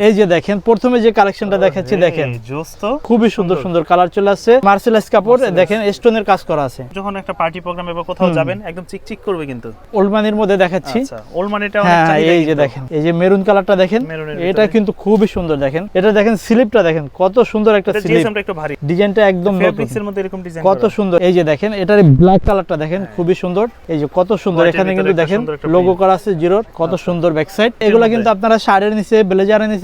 এই যে দেখেন প্রথমে যে কালেকশনটা দেখাচ্ছি দেখেন। খুবই সুন্দর সুন্দর। কালার চলে আসছে। মার্সেলাইজ কাপড় দেখেন স্টোনের কাজ করা আছে। যখন একটা পার্টি প্রোগ্রামে বা কোথাও যাবেন একদম চিকচিক করবে কিন্তু। ওলমানির মধ্যে দেখাচ্ছি। আচ্ছা অনেক হ্যাঁ এই যে দেখেন এই যে মেরুন কালারটা দেখেন এটা কিন্তু খুবই সুন্দর দেখেন। এটা দেখেন স্লিপটা দেখেন কত সুন্দর একটা স্লিপ টা একটু ভারী। ডিজাইনটা একদম নতুন। মধ্যে এরকম ডিজাইন কত সুন্দর। এই যে দেখেন এটার ব্ল্যাক কালারটা দেখেন খুবই সুন্দর। এই যে কত সুন্দর এখানে কিন্তু দেখেন লোগো করা আছে জিরোর কত সুন্দর ব্যাক সাইড এগুলো। কিন্তু আপনারা শাড়ির নিচে ব্লেজারের নিচে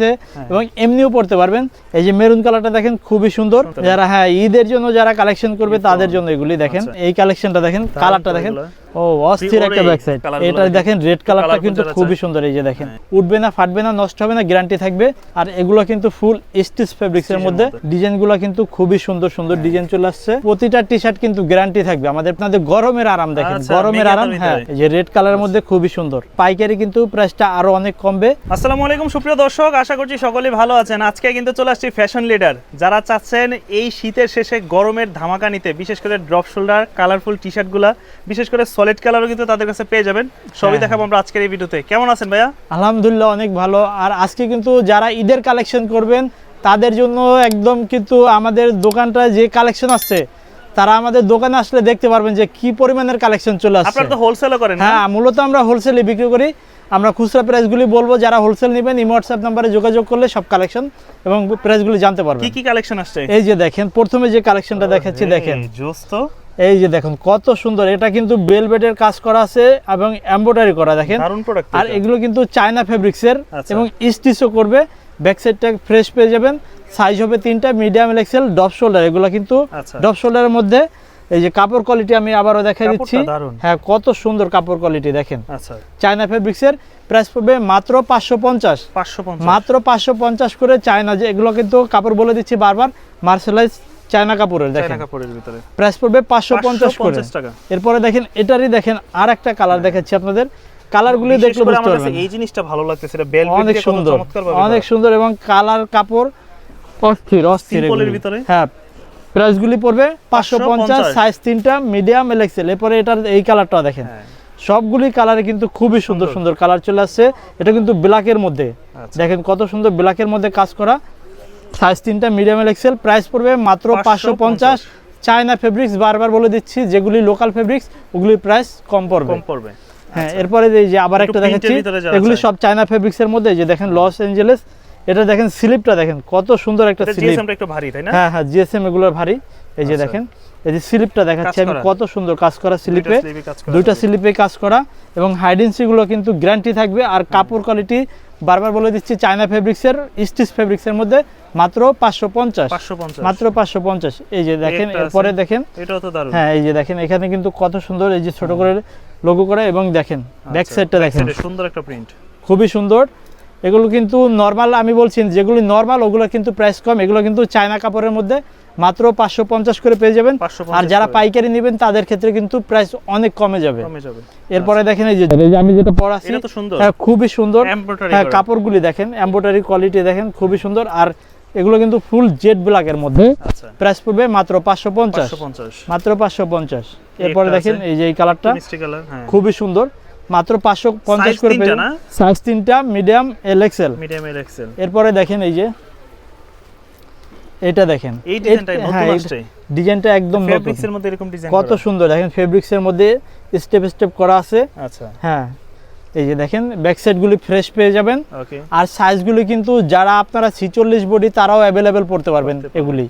এবং এমনিও পড়তে পারবেন এই যে মেরুন কালারটা দেখেন খুবই সুন্দর। যারা হ্যাঁ ঈদের জন্য যারা কালেকশন করবে তাদের জন্য এগুলি দেখেন আচ্ছা। এই কালেকশনটা দেখেন কালারটা দেখেন। ও অস্থির একটা ব্যাক সাইড এটা দেখেন। রেড কালারটা কিন্তু খুবই সুন্দর এই যে দেখেন। হ্যাঁ। উঠবে না ফাটবে না নষ্ট হবে না গ্যারান্টি থাকবে। আর এগুলো কিন্তু ফুল স্টিচ ফেব্রিক্স এর মধ্যে। ডিজাইনগুলো কিন্তু খুবই সুন্দর সুন্দর ডিজাইন চলে আসছে। প্রতিটা টি শার্ট কিন্তু গ্যারান্টি থাকবে। আমাদের আপনাদের গরমের আরাম দেখেন আচ্ছা, গরমের আরাম হ্যাঁ যে রেড কালারের মধ্যে খুবই সুন্দর। পাইকারি কিন্তু প্রাইসটা আরও অনেক কমবে। আসসালামু আলাইকুম সুপ্রিয় দর্শক। আশা করছি সকলে ভালো আছেন। আজকে কিন্তু চলে আসছি ফ্যাশন লিডার যারা চাচ্ছেন এই শীতের শেষে গরমের ধামাকা নিতে বিশেষ করে ড্রপ শোল্ডার কালারফুল টি শার্টগুলা বিশেষ করে সলিড কালারও কিন্তু তাদের কাছে পেয়ে যাবেন। সবই হ্যাঁ, দেখাবো আমরা আজকের এই ভিডিওতে। কেমন আছেন ভাইয়া? আলহামদুলিল্লাহ অনেক ভালো। আর আজকে কিন্তু যারা ঈদের কালেকশন করবেন তাদের জন্য একদম কিন্তু আমাদের দোকানটা যে কালেকশন আসছে তারা আমাদের দোকানে আসলে দেখতে পারবেন যে কি পরিমাণের কালেকশন চলে আসছে। আপনারা তো হোলসেলও করেন হ্যাঁ? মূলত আমরা হোলসেলে বিক্রি করি। আমরা খুচরা প্রাইসগুলি বলব যারা হোলসেল নেবেন ইমো হোয়াটসঅ্যাপ নাম্বারে যোগাযোগ করলে সব কালেকশন এবং প্রাইসগুলি জানতে কি পারবেন। কি কালেকশন আসছে? এই যে দেখেন প্রথমে যে কালেকশনটা দেখাচ্ছি দেখেন। জোস তো এই যে দেখুন কত সুন্দর। এটা কিন্তু বেলভেটের কাজ করা আছে এবং এমব্রয়ডারি করা দেখেন। আর এগুলো কিন্তু চায়না ফেব্রিক্সের আচ্ছা। এবং স্টিচও করবে। ব্যাক সাইডটা ফ্রেশ পেয়ে যাবেন। সাইজ হবে তিনটা মিডিয়াম এক্সেল ডপ শোল্ডার এগুলো কিন্তু আচ্ছা। ডপ শোল্ডারের মধ্যে। এই যে কাপড় কোয়ালিটি আমি আবারও দেখাই দিচ্ছি। হ্যাঁ কত সুন্দর কাপড় কোয়ালিটি দেখেন। আচ্ছা। চায়না ফেব্রিক্সের প্রাইস পড়বে মাত্র পাঁচশো পঞ্চাশ। পাঁচশো পঞ্চাশ। মাত্র পাঁচশো পঞ্চাশ করে চায়না যে এগুলো কিন্তু কাপড় বলে দিচ্ছি বারবার। মার্শালাইজ চায়না কাপড়ের দেখেন। কাপড়ের ভিতরে। প্রাইস পড়বে পাঁচশো পঞ্চাশ করে। টাকা। এরপরে দেখেন এটারই দেখেন আর একটা কালার দেখাচ্ছি আপনাদের। কালারগুলি দেখলে বুঝতে পারবেন। এই জিনিসটা ভালো লাগতেছে এটা বেলভেট অনেক সুন্দর অনেক সুন্দর এবং কালার কাপড় অস্থির অস্থির ভিতরে? হ্যাঁ প্রাইসগুলি পড়বে পাঁচশো পঞ্চাশ 550 সাইজ তিনটা মিডিয়াম এলেক্সেল এরপরে এটার এই কালারটা দেখেন। হ্যাঁ। সবগুলি কালারে কিন্তু খুবই সুন্দর সুন্দর। সুন্দর কালার চলে আসছে। এটা কিন্তু ব্ল্যাকের মধ্যে। আচ্ছা। দেখেন কত সুন্দর ব্ল্যাকের মধ্যে কাজ করা। সাইজ তিনটা মিডিয়াম এক্সেল প্রাইস পড়বে মাত্র পাঁচশো পঞ্চাশ। চায়না ফেব্রিক্স বারবার বলে দিচ্ছি যেগুলি লোকাল ফেব্রিক্স ওগুলির প্রাইস কম পড়বে। কম পড়বে। হ্যাঁ এরপরে এই যে আবার একটা দেখাচ্ছি এগুলি সব চায়না ফেব্রিক্স এর মধ্যে যে দেখেন লস এঞ্জেলেস এটা দেখেন স্লিপটা দেখেন কত সুন্দর একটা স্লিপ। একটু ভারী তাই না? হ্যাঁ হ্যাঁ জিএসএম এগুলোর ভারী। এই যে আচ্ছা। দেখেন এই যে স্লিপটা দেখাচ্ছি আমি কত সুন্দর কাজ করা স্লিপে। দুইটা। স্লিপে কাজ করা এবং হাইডেন্সি গুলো কিন্তু গ্যারান্টি থাকবে আর কাপড় কোয়ালিটি বারবার বলে দিচ্ছি চায়না ফেব্রিক্সের স্টিচ ফেব্রিক্সের মধ্যে মাত্র পাঁচশো পঞ্চাশ। মাত্র পাঁচশো পঞ্চাশ। এই যে দেখেন পরে দেখেন। হ্যাঁ এই যে দেখেন এখানে কিন্তু কত সুন্দর এই যে ছোট করে লঘু করা এবং দেখেন ব্যাক সাইড সাইডটা দেখেন। সুন্দর একটা প্রিন্ট খুবই সুন্দর। এগুলো কিন্তু নর্মাল আমি বলছি যেগুলি নর্মাল ওগুলো কিন্তু প্রাইস কম। এগুলো কিন্তু চায়না কাপড়ের মধ্যে মাত্র পাঁচশো পঞ্চাশ করে পেয়ে যাবেন। আর যারা পাইকারি নেবেন তাদের ক্ষেত্রে কিন্তু প্রাইস অনেক কমে যাবে। এরপরে দেখেন এই যে আমি যেটা সুন্দর। হ্যাঁ খুবই সুন্দর। হ্যাঁ কাপড়গুলি দেখেন এমব্রয়ডারি কোয়ালিটি দেখেন খুবই সুন্দর। আর এগুলো কিন্তু ফুল জেড ব্ল্যাকের মধ্যে আচ্ছা। প্রাইস পড়বে মাত্র পাঁচশো পঞ্চাশ। মাত্র পাঁচশো পঞ্চাশ। এরপরে দেখেন এই যে এই কালারটা হ্যাঁ। খুবই সুন্দর। মাত্র পাঁচশো পঞ্চাশ করে? সাইজ তিনটা মিডিয়াম এল এক্সেল মিডিয়াম এর এক্সেল এরপরে দেখেন এই যে এটা দেখেন। এই ডিজাইনটা হ্যাঁ, ডিজাইনটা একদম নতুন। ফেব্রিক্স এর মধ্যে এরকম ডিজাইন কত সুন্দর। দেখেন ফেব্রিক্স এর মধ্যে স্টেপ স্টেপ করা আছে। আচ্ছা। হ্যাঁ। এই যে দেখেন ব্যাক সাইডগুলি ফ্রেশ পেয়ে যাবেন। ওকে আর সাইজগুলি কিন্তু যারা আপনারা ছিচল্লিশ বডি তারাও অ্যাভেলেবেল পড়তে পারবেন এগুলি।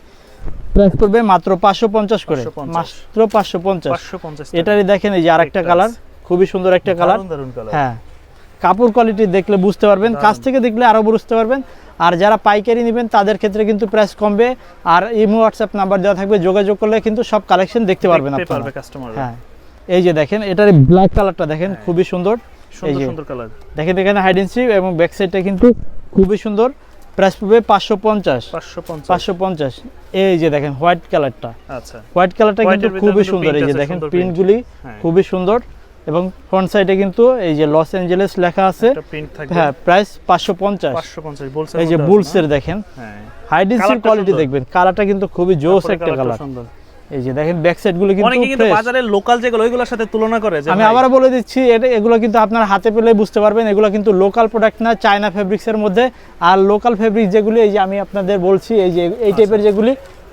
প্রাইস পড়বে মাত্র পাঁচশো পঞ্চাশ করে। মাত্র পাঁচশো পঞ্চাশ। 550 এটারই দেখেন এই যে আরেকটা কালার। খুবই সুন্দর একটা কালার। হ্যাঁ কাপড় কোয়ালিটি দেখলে বুঝতে পারবেন কাছ থেকে দেখলে আরও বুঝতে পারবেন। আর যারা পাইকারি নেবেন তাদের ক্ষেত্রে কিন্তু প্রাইস কমবে। আর ইমো হোয়াটসঅ্যাপ নাম্বার দেওয়া থাকবে যোগাযোগ করলে কিন্তু সব কালেকশন দেখতে পারবেন আপনারা। কাস্টমার হ্যাঁ এই যে দেখেন এটার ব্ল্যাক কালারটা দেখেন হ্যাঁ। খুবই সুন্দর। সুন্দর সুন্দর কালার দেখেন এখানে হাইডেন্সি এবং ব্যাক সাইডটা কিন্তু খুবই সুন্দর। প্রাইস পড়বে পাঁচশো পঞ্চাশ। 550 পাঁচশো পঞ্চাশ। এই যে দেখেন হোয়াইট কালারটা আচ্ছা। হোয়াইট কালারটা কিন্তু খুবই সুন্দর এই যে দেখেন। প্রিন্টগুলি হ্যাঁ। খুবই সুন্দর। এবং ফ্রন্ট সাইডে কিন্তু এই যে লস অ্যাঞ্জেলেস লেখা আছে হ্যাঁ প্রাইস পাঁচশো পঞ্চাশ। এই যে বুলসের দেখেন হ্যাঁ। হাইডেন্সির কোয়ালিটি দেখবেন কালারটা কিন্তু খুবই জোস একটা কালার এই যে দেখেন ব্যাক সাইডগুলো কিন্তু অনেকে কিন্তু fresh। লোকাল যেগুলো ওইগুলোর সাথে তুলনা করে আমি ভাই, আবারও বলে দিচ্ছি এটা এগুলো কিন্তু আপনার হাতে পেলে বুঝতে পারবেন এগুলো কিন্তু লোকাল প্রোডাক্ট না চায়না ফেব্রিক্সের মধ্যে। আর লোকাল ফেব্রিক যেগুলি এই যে আমি আপনাদের বলছি এই যে এই টাইপের যেগুলি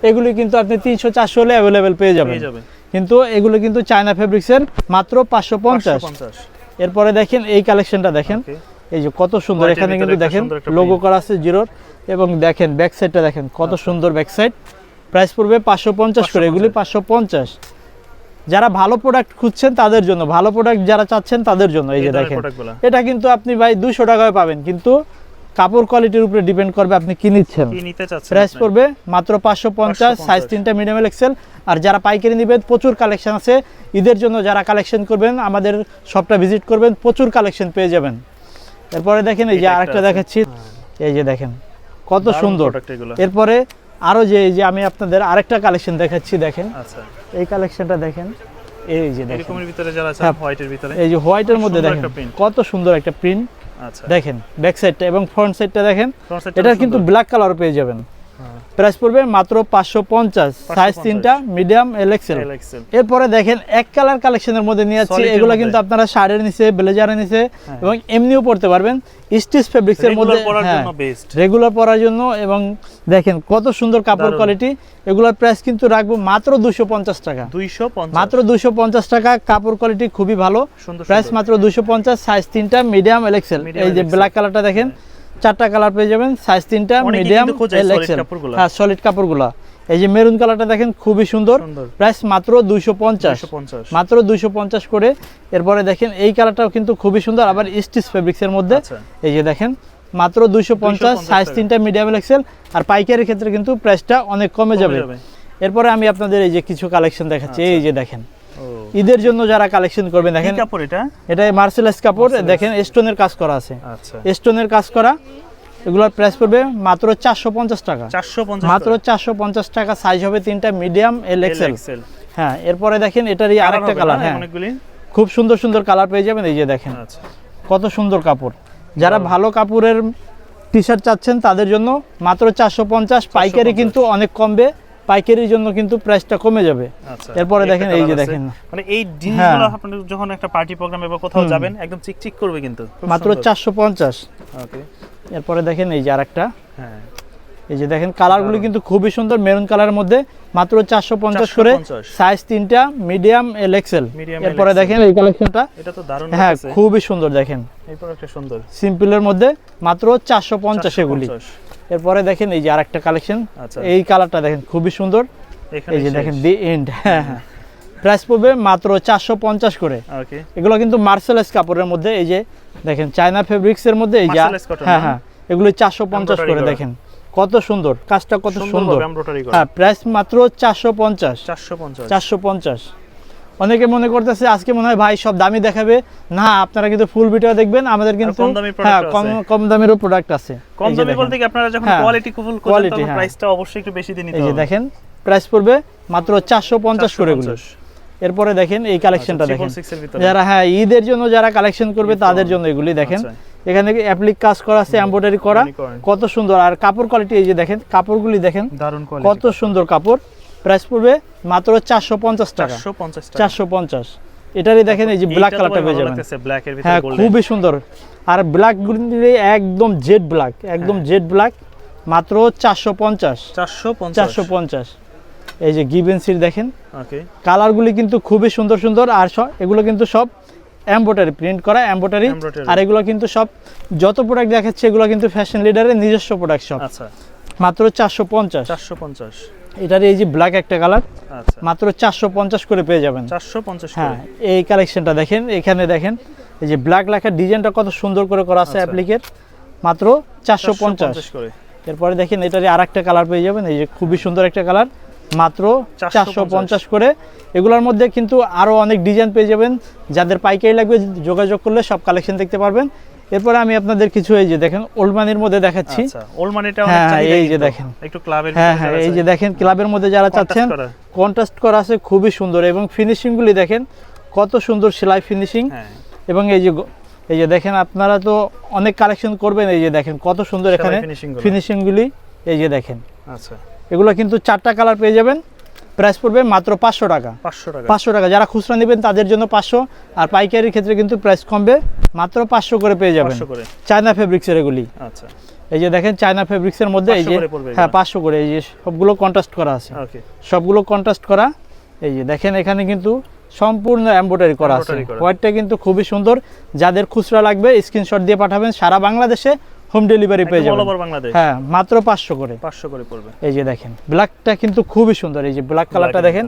এগুলি কিন্তু আপনি তিনশো চারশো হলে অ্যাভেলেবেল পেয়ে যাবেন। কিন্তু এগুলো কিন্তু চায়না ফেব্রিক্সের মাত্র পাঁচশো পঞ্চাশ। এরপরে দেখেন এই কালেকশনটা দেখেন। এই যে কত সুন্দর এখানে কিন্তু দেখেন লোগো করা আছে জিরোর। এবং দেখেন ব্যাক সাইডটা দেখেন কত আচ্ছা। সুন্দর ব্যাক সাইড প্রাইস পড়বে পাঁচশো পঞ্চাশ করে এগুলি পাঁচশো পঞ্চাশ। যারা ভালো প্রোডাক্ট খুঁজছেন তাদের জন্য ভালো প্রোডাক্ট যারা চাচ্ছেন তাদের জন্য এই এই যে দেখেন। এটা কিন্তু আপনি ভাই দুশো টাকায় পাবেন কিন্তু কাপড় কোয়ালিটির উপরে ডিপেন্ড করবে আপনি কি নিচ্ছেন। প্রাইস পড়বে মাত্র পাঁচশো পঞ্চাশ সাইজ তিনটা মিডিয়াম এক্সেল আর যারা পাইকারি নেবেন প্রচুর কালেকশন আছে। ঈদের জন্য যারা কালেকশন করবেন আমাদের শপটা ভিজিট করবেন প্রচুর কালেকশন পেয়ে যাবেন। এরপরে দেখেন এই যে আরেকটা দেখাচ্ছি। এই যে দেখেন কত সুন্দর। এরপরে আরও যে এই যে আমি আপনাদের আরেকটা কালেকশন দেখাচ্ছি দেখেন। আচ্ছা। এই কালেকশনটা দেখেন এই যে দেখেন। হ্যাঁ। হোয়াইটের এই যে হোয়াইটের মধ্যে দেখেন কত সুন্দর একটা প্রিন্ট দেখেন ব্যাক সাইডটা এবং ফ্রন্ট সাইডটা দেখেন এটা কিন্তু ব্ল্যাক কালার পেয়ে যাবেন। প্রাইস পড়বে মাত্র পাঁচশো পঞ্চাশ। সাইজ তিনটা মিডিয়াম এল এক্সেল এরপরে দেখেন এক কালার কালেকশনের মধ্যে নিয়ে যাচ্ছি। এগুলো কিন্তু আপনারা শার্টের নিচে ব্লেজারের নিচে হ্যাঁ। এবং এমনিও পড়তে পারবেন। স্টিচ ফেব্রিক্সের Regular মধ্যে পরার হ্যাঁ রেগুলার পরার জন্য এবং দেখেন কত সুন্দর কাপড় কোয়ালিটি এগুলোর প্রাইস কিন্তু রাখব মাত্র দুশো পঞ্চাশ টাকা। 250 মাত্র দুশো পঞ্চাশ টাকা কাপড় কোয়ালিটি খুবই ভালো। প্রাইস মাত্র দুশো পঞ্চাশ সাইজ তিনটা মিডিয়াম এল এক্সেল এই যে ব্ল্যাক কালারটা দেখেন চারটা কালার পেয়ে যাবেন সাইজ তিনটা মিডিয়াম এল এক্সেল হ্যাঁ সলিড কাপড়গুলা। এই যে মেরুন কালারটা দেখেন খুবই সুন্দর। প্রাইস মাত্র দুইশো পঞ্চাশ। 250 মাত্র দুইশো পঞ্চাশ করে। এরপরে দেখেন এই কালারটাও কিন্তু খুবই সুন্দর আবার স্টিচ ফেব্রিক্সের মধ্যে। আচ্ছা। এই যে দেখেন মাত্র দুইশো পঞ্চাশ 250 সাইজ তিনটা মিডিয়াম এক্সেল আর পাইকারির ক্ষেত্রে কিন্তু প্রাইসটা অনেক কমে যাবে। এরপরে আমি আপনাদের এই যে কিছু কালেকশন দেখাচ্ছি। আচ্ছা। এই যে দেখেন। ঈদের জন্য যারা কালেকশন করবেন দেখেন কাপড় এটা? এটা মার্সেলাইজ কাপড় দেখেন স্টোনের কাজ করা আছে। আচ্ছা। স্টোনের কাজ করা এগুলোর প্রাইস পড়বে মাত্র চারশো পঞ্চাশ টাকা। 450 মাত্র চারশো পঞ্চাশ টাকা সাইজ হবে তিনটা মিডিয়াম এল এক্সেল এক্সেল হ্যাঁ এরপরে দেখেন এটারই আরেকটা কালার হ্যাঁ। খুব সুন্দর সুন্দর কালার পেয়ে যাবেন এই যে দেখেন। আচ্ছা। কত সুন্দর কাপড়। যারা ভালো কাপড়ের টি শার্ট চাচ্ছেন তাদের জন্য মাত্র চারশো পঞ্চাশ। পাইকারি কিন্তু অনেক কমবে। পাইকারির জন্য কিন্তু প্রাইসটা কমে যাবে। আচ্ছা এরপরে দেখেন এই যে দেখেন। মানে এই জিনিসগুলো হ্যাঁ। আপনি যখন একটা পার্টি প্রোগ্রামে বা কোথাও যাবেন একদম চিকচিক করবে কিন্তু। মাত্র সুন্দর। চারশো পঞ্চাশ। ওকে এরপরে দেখেন এই যে আরেকটা। হ্যাঁ। এই যে দেখেন কালারগুলি। কিন্তু খুবই সুন্দর মেরুন কালারের মধ্যে। মাত্র চারশো পঞ্চাশ করে সাইজ তিনটা মিডিয়াম এল এক্সেল এরপরে দেখেন এই কালেকশনটা এটা তো দারুণ হ্যাঁ খুবই সুন্দর দেখেন। এই প্রোডাক্টটা সুন্দর। সিম্পলের মধ্যে মাত্র চারশো পঞ্চাশ এগুলি। 450 এরপরে দেখেন এই যে আরেকটা কালেকশন আচ্ছা। এই কালারটা দেখেন খুবই সুন্দর। এই যে দেখেন দি এন্ড প্রাইস পড়বে মাত্র চারশো পঞ্চাশ করে। এগুলো কিন্তু মার্সেলাইজ কাপড়ের মধ্যে এই যে দেখেন চায়না ফেব্রিক্সের মধ্যে এই যে হ্যাঁ হ্যাঁ। এগুলো চারশো পঞ্চাশ করে দেখেন। কত সুন্দর কাজটা কত সুন্দর। হ্যাঁ প্রাইস মাত্র চারশো পঞ্চাশ। 450 চারশো পঞ্চাশ। অনেকে মনে করতেছে আজকে মনে হয় ভাই সব দামি দেখাবে। না আপনারা কিন্তু ফুল ভিডিও দেখবেন আমাদের কিন্তু কম হ্যাঁ কম দামেরও প্রোডাক্ট আছে। কম দামি দেখেন। বলতে কি আপনারা যখন হ্যাঁ, কোয়ালিটি কুফুল করবেন quality, তখন হ্যাঁ। প্রাইসটা অবশ্যই একটু বেশি দিয়ে নিতে এই যে হবে। দেখেন প্রাইস পড়বে মাত্র চারশো পঞ্চাশ করে এগুলো 450 এরপরে দেখেন এই কালেকশনটা দেখেন। 666 এর ভিতরে। যারা হ্যাঁ ঈদের জন্য যারা কালেকশন করবে তাদের জন্য এগুলি দেখেন। আচ্ছা। এখানে অ্যাপ্লিক কাজ করা আছে এমব্রয়ডারি করা। কত সুন্দর। আর কাপড় কোয়ালিটি এই যে দেখেন কাপড়গুলি দেখেন দারুণ কত সুন্দর কাপড়। প্রাইস পড়বে মাত্র চারশো পঞ্চাশ টাকা। চারশো পঞ্চাশ এটারই দেখেন এই যে ব্ল্যাক কালারটা পেয়ে যাবেন। এর ভিতরে হ্যাঁ খুবই সুন্দর। আর ব্ল্যাক একদম জেড ব্ল্যাক একদম হ্যাঁ। জেড ব্ল্যাক মাত্র চারশো পঞ্চাশ। 450 চারশো পঞ্চাশ। এই যে গিভেন্সির দেখেন। কালারগুলি কিন্তু খুবই সুন্দর সুন্দর আর সব এগুলো কিন্তু সব এম্বোটারি প্রিন্ট করা এম্বোটারি আর এগুলো কিন্তু সব যত প্রোডাক্ট দেখাচ্ছে এগুলো কিন্তু ফ্যাশন লিডারের নিজস্ব প্রোডাক্ট সব আচ্ছা। মাত্র চারশো পঞ্চাশ। 450 এটার এই যে ব্ল্যাক একটা কালার আচ্ছা। মাত্র চারশো পঞ্চাশ করে পেয়ে যাবেন। 450 হ্যাঁ এই কালেকশনটা দেখেন এখানে দেখেন এই যে ব্ল্যাক লেখার ডিজাইনটা কত সুন্দর করে করা আছে আচ্ছা। অ্যাপ্লিকের মাত্র চারশো পঞ্চাশ। করে। এরপরে দেখেন এটারই আর একটা কালার পেয়ে যাবেন এই যে খুবই সুন্দর একটা কালার মাত্র চারশো পঞ্চাশ। করে। এগুলোর মধ্যে কিন্তু আরও অনেক ডিজাইন পেয়ে যাবেন। যাদের পাইকারি লাগবে যোগাযোগ করলে সব কালেকশন দেখতে পারবেন। এরপরে আমি আপনাদের কিছু এই যে দেখেন ওলমানির মধ্যে দেখাচ্ছি। আচ্ছা ওল্ড মানিটা হ্যাঁ, এই যে দেখেন। একটু ক্লাবের হ্যাঁ হ্যাঁ এই যে দেখেন ক্লাবের মধ্যে যারা চাচ্ছেন কন্ট্রাস্ট করা আছে খুবই সুন্দর। এবং ফিনিশিংগুলি দেখেন কত সুন্দর সেলাই ফিনিশিং হ্যাঁ। এবং এই যে এই যে দেখেন আপনারা তো অনেক কালেকশন করবেন এই যে দেখেন কত সুন্দর এখানে finishing গুলো। ফিনিশিংগুলি এই যে দেখেন। আচ্ছা। এগুলো কিন্তু চারটা কালার পেয়ে যাবেন। প্রাইস পড়বে মাত্র পাঁচশো টাকা। পাঁচশো টাকা। পাঁচশো টাকা। যারা খুচরা নেবেন তাদের জন্য পাঁচশো। আর পাইকারির ক্ষেত্রে কিন্তু প্রাইস কমবে মাত্র পাঁচশো করে পেয়ে যাবেন। চায়না ফেব্রিক্সের এগুলি। আচ্ছা। এই যে দেখেন চায়না ফেব্রিক্সের মধ্যে এই যে হ্যাঁ পাঁচশো করে। এই যে সবগুলো কন্ট্রাস্ট করা আছে। সবগুলো কন্ট্রাস্ট করা। এই যে দেখেন এখানে কিন্তু সম্পূর্ণ এমব্রয়ডারি করা আছে। হোয়াইটটা কিন্তু খুবই সুন্দর। যাদের খুচরা লাগবে স্ক্রিনশট দিয়ে পাঠাবেন। সারা বাংলাদেশে হোম ডেলিভারি পেয়ে যাবেন। বাংলাদেশ হ্যাঁ মাত্র পাঁচশো করে। পাঁচশো করে পড়বে। এই যে দেখেন ব্ল্যাকটা কিন্তু খুবই সুন্দর। এই যে ব্ল্যাক কালারটা দেখেন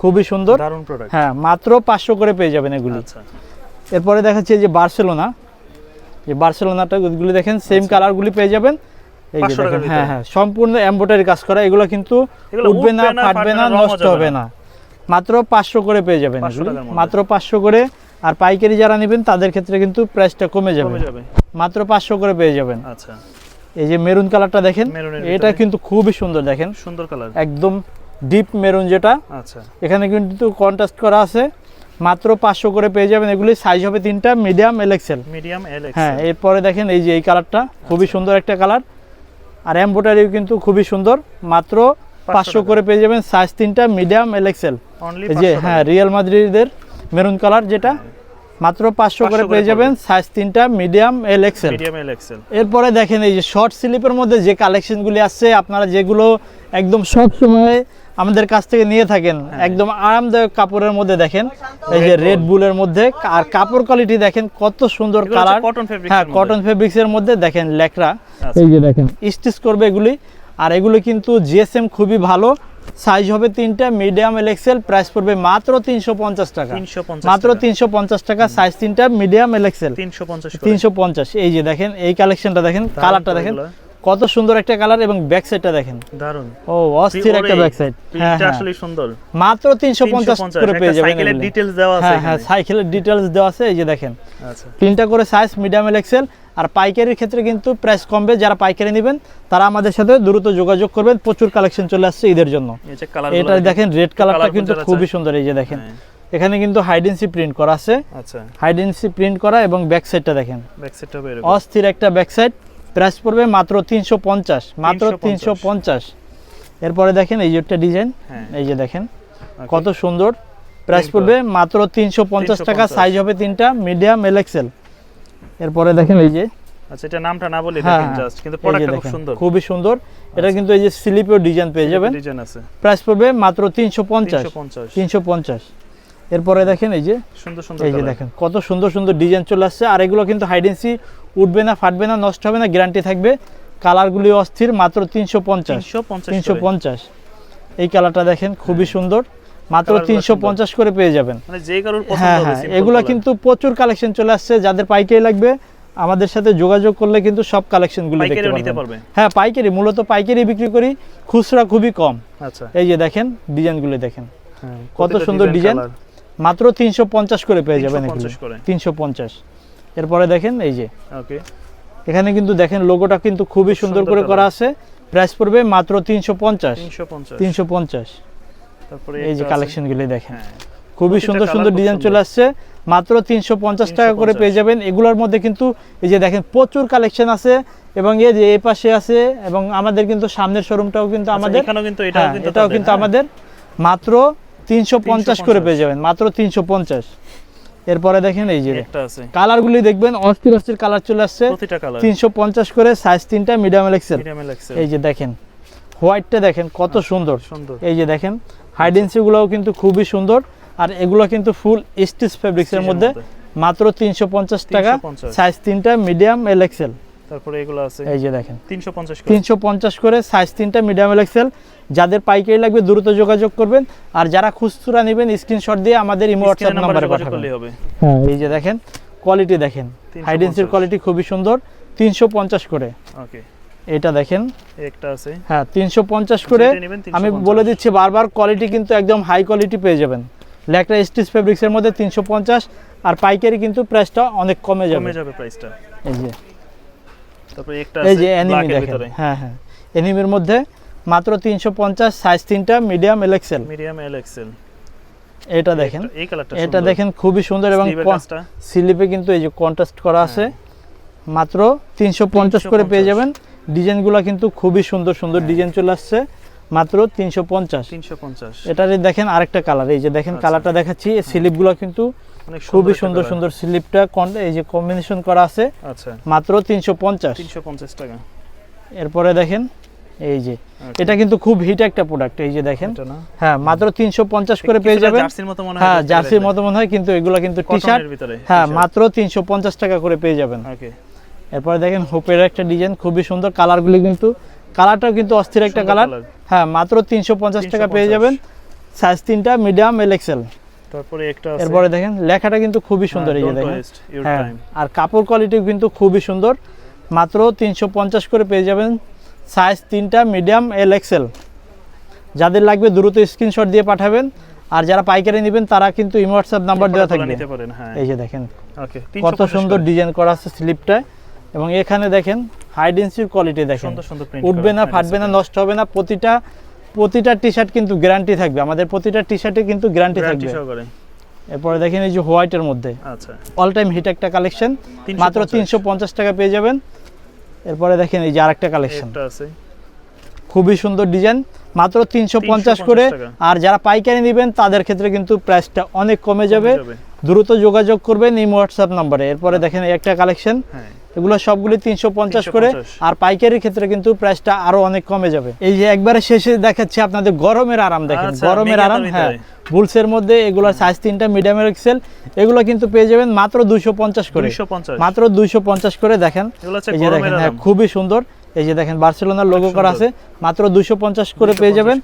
খুবই সুন্দর। দারুণ প্রোডাক্ট হ্যাঁ মাত্র পাঁচশো করে পেয়ে যাবেন এগুলি। আচ্ছা। এরপরে দেখাচ্ছি এই যে বার্সেলোনা যে বার্সেলোনাটা গুলি দেখেন সেম কালারগুলি পেয়ে যাবেন। এই যে দেখেন হ্যাঁ হ্যাঁ সম্পূর্ণ এমব্রয়ডারি কাজ করা। এগুলো কিন্তু উঠবে না ফাটবে না নষ্ট হবে না। মাত্র পাঁচশো করে পেয়ে যাবেন 500। মাত্র পাঁচশো করে আর পাইকারি যারা নেবেন তাদের ক্ষেত্রে কিন্তু প্রাইসটা কমে যাবে। মাত্র পাঁচশো করে পেয়ে যাবেন। আচ্ছা। এই যে মেরুন কালারটা দেখেন এটা কিন্তু খুবই সুন্দর দেখেন। সুন্দর কালার। একদম ডিপ মেরুন যেটা। আচ্ছা। এখানে কিন্তু কন্ট্রাস্ট করা আছে। মাত্র পাঁচশো করে পেয়ে যাবেন। এগুলি সাইজ হবে তিনটা মিডিয়াম এলএক্সেল মিডিয়াম হ্যাঁ এরপরে দেখেন এই যে এই কালারটা খুবই সুন্দর একটা কালার। আর এমব্রয়ডারিও কিন্তু খুবই সুন্দর। মাত্র পাঁচশো করে পেয়ে যাবেন সাইজ তিনটা মিডিয়াম এলএক্সেল অনলি যে হ্যাঁ রিয়েল মাদ্রিদের মেরুন কালার যেটা। মাত্র পাঁচশো করে পেয়ে যাবেন সাইজ তিনটা মিডিয়াম এল এক্সেল এরপরে দেখেন এই যে শর্ট স্লিপের মধ্যে যে কালেকশনগুলি আছে আপনারা যেগুলো একদম সব সময় আমাদের কাছ থেকে নিয়ে থাকেন একদম আরামদায়ক কাপড়ের মধ্যে দেখেন এই যে হ্যাঁ। রেড বুলের মধ্যে আর কাপড় কোয়ালিটি দেখেন কত সুন্দর কালার কটন ফেব্রিক হ্যাঁ কটন ফেব্রিক্স এর মধ্যে দেখেন লেকরা আচ্ছা। এই যে দেখেন। স্টিচ করবে এগুলি। আর এগুলো কিন্তু জিএসএম খুবই ভালো। সাইজ হবে তিনটা মিডিয়াম এল এক্সেল প্রাইস পড়বে মাত্র তিনশো পঞ্চাশ টাকা। মাত্র তিনশো পঞ্চাশ টাকা সাইজ তিনটা মিডিয়াম এল এক্সেল 350 করে। তিনশো পঞ্চাশ এই যে দেখেন এই কালেকশনটা দেখেন কালারটা দেখেন। কত সুন্দর একটা কালার এবং ব্যাক সাইডটা দেখেন। দারুণ। ও অস্থির একটা ব্যাক সাইড হ্যাঁ প্রিন্টটা হ্যাঁ আসলে সুন্দর। মাত্র তিনশো পঞ্চাশ 350 করে পেয়ে যাবেন সাইকেলের ডিটেইলস দেওয়া আছে হ্যাঁ হ্যাঁ সাইকেলের ডিটেলস দেওয়া আছে এই যে দেখেন। আচ্ছা। তিনটা করে সাইজ মিডিয়াম এল এক্সেল আর পাইকারির ক্ষেত্রে কিন্তু প্রাইস কমবে যারা পাইকারি নেবেন তারা আমাদের সাথে দ্রুত যোগাযোগ করবেন। প্রচুর কালেকশন চলে আসছে ঈদের জন্য। এই যে কালার এটা দেখেন রেড কালারটা কিন্তু খুবই সুন্দর এই যে দেখেন। হ্যাঁ, এখানে কিন্তু হাইডেন্সি প্রিন্ট করা আছে। আচ্ছা। হাইডেন্সি প্রিন্ট করা এবং ব্যাক সাইডটা দেখেন। ব্যাক সাইডটা অস্থির একটা ব্যাক সাইড প্রাইস পড়বে মাত্র তিনশো পঞ্চাশ মাত্র তিনশো পঞ্চাশ। এরপরে দেখেন এই যে একটা ডিজাইন হ্যাঁ। এই যে দেখেন কত সুন্দর। প্রাইস পড়বে মাত্র তিনশো পঞ্চাশ টাকা সাইজ হবে তিনটা মিডিয়াম এল এক্সেল এরপরে দেখেন এই যে। আচ্ছা এটা নামটা না বলি হ্যাঁ, দেখেন হ্যাঁ। জাস্ট কিন্তু এই যে প্রোডাক্টটা খুব সুন্দর। খুবই সুন্দর। এটা আচ্ছা। কিন্তু এই যে স্লিপেও ডিজাইন পেয়ে যাবেন। ডিজাইন আছে। প্রাইস পড়বে মাত্র তিনশো পঞ্চাশ। 350 তিনশো পঞ্চাশ। এরপরে দেখেন এই যে সুন্দর সুন্দর এই যে দেখেন কত সুন্দর সুন্দর ডিজাইন চলে আসছে। আর এগুলো কিন্তু হাইডেন্সি উঠবে না ফাটবে না নষ্ট হবে না গ্যারান্টি থাকবে। কালারগুলি অস্থির মাত্র তিনশো পঞ্চাশ। তিনশো পঞ্চাশ এই কালারটা দেখেন খুবই সুন্দর। মাত্র তিনশো পঞ্চাশ করে পেয়ে যাবেন। মানে হ্যাঁ হ্যাঁ এগুলো কিন্তু প্রচুর কালেকশন চলে আসছে। যাদের পাইকারি লাগবে আমাদের সাথে যোগাযোগ করলে কিন্তু সব কালেকশনগুলো দেখতে নিতে পারবেন। হ্যাঁ পাইকারি মূলত পাইকারি বিক্রি করি। খুচরা খুবই কম। আচ্ছা। এই যে দেখেন ডিজাইন ডিজাইনগুলো দেখেন। হ্যাঁ, কত সুন্দর ডিজাইন। মাত্র তিনশো পঞ্চাশ করে পেয়ে যাবেন তিনশো পঞ্চাশ এরপরে দেখেন এই যে। ওকে। এখানে কিন্তু দেখেন লোগোটা কিন্তু খুবই সুন্দর করে করা আছে। প্রাইস পড়বে মাত্র তিনশো পঞ্চাশ। তিনশো পঞ্চাশ। তারপরে এই যে একটা আছে। কালেকশনগুলি দেখেন। হ্যাঁ। খুবই সুন্দর সুন্দর ডিজাইন চলে আসছে। মাত্র তিনশো পঞ্চাশ টাকা করে পেয়ে যাবেন। এগুলোর মধ্যে কিন্তু এই যে দেখেন প্রচুর কালেকশন আছে এবং এই যে এই পাশে আছে এবং আমাদের কিন্তু সামনের শোরুমটাও কিন্তু আচ্ছা, আমাদের। এটাও হ্যাঁ, কিন্তু হ্যাঁ। আমাদের। মাত্র তিনশো পঞ্চাশ করে পেয়ে যাবেন মাত্র তিনশো পঞ্চাশ। এরপরে দেখেন এই যে একটা আছে। কালারগুলি দেখবেন অস্থির অস্থির কালার চলে আসছে। তিনশো পঞ্চাশ করে সাইজ তিনটা মিডিয়াম এক্সেল এই যে দেখেন হোয়াইটটা দেখেন কত সুন্দর। সুন্দর। এই যে দেখেন হাইডেন্সিগুলোও কিন্তু খুবই সুন্দর। আর এগুলো কিন্তু ফুল স্টিচ ফেব্রিক্সের এর মধ্যে মাত্র তিনশো পঞ্চাশ টাকা সাইজ তিনটা মিডিয়াম এল এক্সেল তারপরে এগুলো আছে। এই যে দেখেন 350 করে। তিনশো পঞ্চাশ করে সাইজ তিনটা মিডিয়াম এল এক্সেল যাদের পাইকারি লাগবে দ্রুত যোগাযোগ করবেন। আর যারা খুচরা নেবেন স্ক্রিনশট দিয়ে আমাদের ইমো হোয়াটসঅ্যাপ নাম্বারে পাঠাবেন। হ্যাঁ এই যে দেখেন কোয়ালিটি দেখেন। হাইডেন্সির কোয়ালিটি খুবই সুন্দর তিনশো পঞ্চাশ করে। ওকে এটা দেখেন। একটা আছে। হ্যাঁ তিনশো পঞ্চাশ করে। আমি বলে দিচ্ছি বারবার কোয়ালিটি কিন্তু একদম হাই কোয়ালিটি পেয়ে যাবেন। ল্যাকটা স্টিচ ফেব্রিক্সের মধ্যে তিনশো পঞ্চাশ আর পাইকারি কিন্তু প্রাইসটা অনেক কমে যাবে। কমে যাবে প্রাইসটা এই যে। তারপরে একটা এই যে অ্যানিমি দেখেন। হ্যাঁ হ্যাঁ। অ্যানিমির মধ্যে মাত্র তিনশো পঞ্চাশ সাইজ তিনটা medium L XL medium L XL এটা দেখেন। এই কালারটা এটা দেখেন খুবই সুন্দর এবং স্লিপে কিন্তু এই যে কন্ট্রাস্ট করা আছে। মাত্র তিনশো পঞ্চাশ করে পেয়ে 350 যাবেন। ডিজাইনগুলো কিন্তু খুবই সুন্দর সুন্দর হ্যাঁ। ডিজাইন চলে আসছে। মাত্র তিনশো পঞ্চাশ। এটারই দেখেন আরেকটা কালার এই যে দেখেন আচ্ছা। কালারটা দেখাচ্ছি। এই স্লিপগুলো কিন্তু খুবই সুন্দর সুন্দর স্লিপটা এই যে কম্বিনেশন করা আছে। আচ্ছা। মাত্র তিনশো পঞ্চাশ। তিনশো পঞ্চাশ টাকা। এরপরে দেখেন এই যে। এটা কিন্তু খুব হিট একটা প্রোডাক্ট এই যে দেখেন। হ্যাঁ মাত্র তিনশো পঞ্চাশ করে পেয়ে যাবেন। জার্সির মতো মনে হয় হ্যাঁ জার্সির মতো মনে হয় কিন্তু এগুলো কিন্তু টি শার্ট হ্যাঁ মাত্র তিনশো পঞ্চাশ টাকা করে পেয়ে যাবেন। ওকে এরপরে দেখেন হোপের একটা ডিজাইন খুবই সুন্দর কালারগুলি কিন্তু কালারটাও কিন্তু অস্থির একটা কালার হ্যাঁ মাত্র তিনশো পঞ্চাশ টাকা পেয়ে যাবেন। সাইজ তিনটা মিডিয়াম এল এক্সেল তারপরে একটা আছে। এরপরে দেখেন লেখাটা কিন্তু খুবই সুন্দর এই যে দেখেন। হ্যাঁ আর কাপড় কোয়ালিটিও কিন্তু খুবই সুন্দর। মাত্র তিনশো পঞ্চাশ করে পেয়ে যাবেন। সাইজ তিনটা মিডিয়াম এল এক্সেল যাদের লাগবে দ্রুত স্ক্রিনশট দিয়ে পাঠাবেন। আর যারা পাইকারি নেবেন তারা কিন্তু ইমো হোয়াটসঅ্যাপ নাম্বার দেওয়া থাকবে। হ্যাঁ। এই যে দেখেন কত সুন্দর ডিজাইন করা আছে স্লিপটায় এবং এখানে দেখেন হাই ডেন্সির কোয়ালিটি দেখেন। উঠবে না ফাটবে না নষ্ট হবে না প্রতিটা প্রতিটা টি শার্ট কিন্তু গ্যারান্টি থাকবে। আমাদের প্রতিটা টি শার্টে কিন্তু গ্যারান্টি গ্যারান্টি থাকবে। এরপরে দেখেন এই যে হোয়াইটের মধ্যে। আচ্ছা। অল টাইম হিট একটা কালেকশন মাত্র তিনশো পঞ্চাশ টাকা পেয়ে যাবেন। এরপরে দেখেন এই যে আরেকটা কালেকশন আছে। খুবই সুন্দর ডিজাইন মাত্র তিনশো পঞ্চাশ করে। আর যারা পাইকারি নেবেন তাদের ক্ষেত্রে কিন্তু প্রাইসটা অনেক কমে যাবে। দ্রুত যোগাযোগ করবেন এই হোয়াটসঅ্যাপ নাম্বারে এরপরে দেখেন একটা কালেকশন হ্যাঁ। এগুলো সবগুলি তিনশো পঞ্চাশ করে। আর পাইকারির ক্ষেত্রে কিন্তু প্রাইসটা আরও অনেক কমে যাবে। এই যে একবারে শেষে দেখাচ্ছি আপনাদের গরমের আরাম দেখেন। আচ্ছা, গরমের আরাম হ্যাঁ। বুলসের মধ্যে এগুলোর সাইজ তিনটা মিডিয়ামের এক্সেল এগুলো কিন্তু পেয়ে যাবেন মাত্র দুইশো পঞ্চাশ করে। মাত্র দুইশো পঞ্চাশ করে দেখেন। এই যে দেখেন হ্যাঁ খুবই সুন্দর। এই যে দেখেন বার্সেলোনার লোগো করা আছে। মাত্র দুইশো পঞ্চাশ করে পেয়ে যাবেন।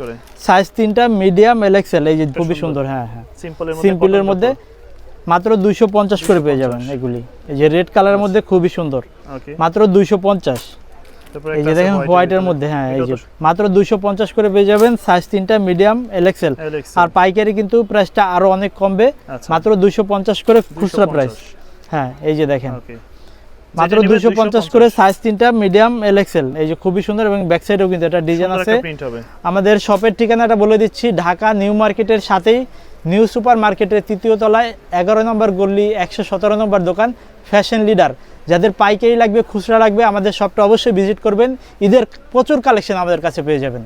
সাইজ তিনটা মিডিয়াম এল এক্সেল এই যে খুবই সুন্দর। হ্যাঁ হ্যাঁ। সিম্পলের মধ্যে মাত্র দুইশো পঞ্চাশ করে পেয়ে যাবেন এগুলি। এই যে রেড কালারের মধ্যে খুবই সুন্দর। মাত্র দুইশো পঞ্চাশ। এই যে দেখেন white হোয়াইটের মধ্যে হ্যাঁ এই যে মাত্র দুইশো পঞ্চাশ করে পেয়ে যাবেন সাইজ তিনটা মিডিয়াম এলএক্সেল Alex আর পাইকারি কিন্তু প্রাইসটা আরও অনেক কমবে। আচ্ছা। মাত্র দুইশো পঞ্চাশ করে খুচরা প্রাইস হ্যাঁ এই যে দেখেন। মাত্র দুইশো পঞ্চাশ করে সাইজ তিনটা মিডিয়াম এলএক্সেল এই যে খুবই সুন্দর এবং ব্যাক সাইডেও কিন্তু একটা ডিজাইন আছে আমাদের শপের ঠিকানাটা বলে দিচ্ছি ঢাকা নিউ মার্কেটের সাথেই। নিউ সুপার মার্কেটের তৃতীয় তলায় এগারো নম্বর গল্লি একশো সতেরো নম্বর দোকান, ফ্যাশন লিডার। যাদের পাইকারি লাগবে, খুচরা লাগবে, আমাদের শপটা অবশ্যই ভিজিট করবেন। ঈদের প্রচুর কালেকশন আমাদের কাছে পেয়ে যাবেন।